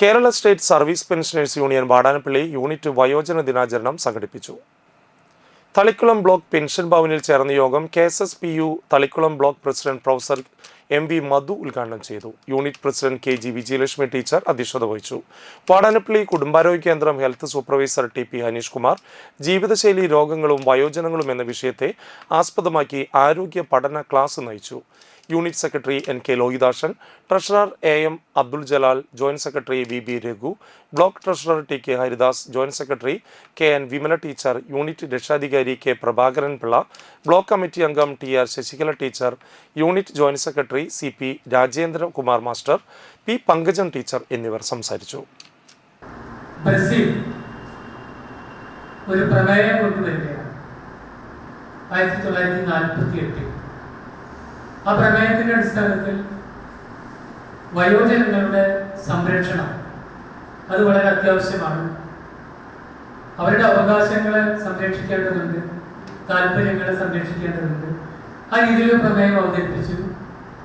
Kerala state service pensioners union Vadanappally unit വയോജന ദിനാചരണം സംഘടിപ്പിച്ചു. തളിക്കുളം ബ്ലോക്ക് പെൻഷൻ ഭവനിൽ ചേർന്ന യോഗം K Thalikkulam block president professor M V Madhu ഉദ്ഘാടനം ചെയ്തു. Unit president K G Vijayalakshmi teacher അധ്യക്ഷത വഹിച്ചു. വാടാനപ്പള്ളി കുടുംബാരോഗ്യ കേന്ദ്രം health supervisor T P Haneesh Kumar ജീവിതശൈലി രോഗങ്ങളും വയോജനങ്ങളും എന്ന വിഷയത്തെ ആസ്പദമാക്കി ആരോഗ്യ പഠന ക്ലാസ് നയിച്ചു. Unit secretary N K Lohithashan treasurer A M Abdul Jalal joint secretary V B Raghu block treasurer T K Haridas joint secretary K N Vimala teacher unit രക്ഷാധികാരി K Prabhakaran Pillai block committee അംഗം T R Sasikala teacher unit joint secretary C P Rajendra Kumar master P Pankajan teacher എന്നിവർ സംസാരിച്ചു. ഒരു പ്രമേയം കൊണ്ടുവരികയാണ്. ആയിരത്തി തൊള്ളായിരത്തി നാൽപ്പത്തി എട്ടിൽ ആ പ്രമേയത്തിന്റെ അടിസ്ഥാനത്തിൽ വയോജനങ്ങളുടെ സംരക്ഷണം അത് വളരെ അത്യാവശ്യമാണ്. അവരുടെ അവകാശങ്ങളെ സംരക്ഷിക്കേണ്ടതുണ്ട് താല്പര്യങ്ങളെ സംരക്ഷിക്കേണ്ടതുണ്ട്. ആ രീതിയിൽ പ്രമേയം അവതരിപ്പിച്ചു.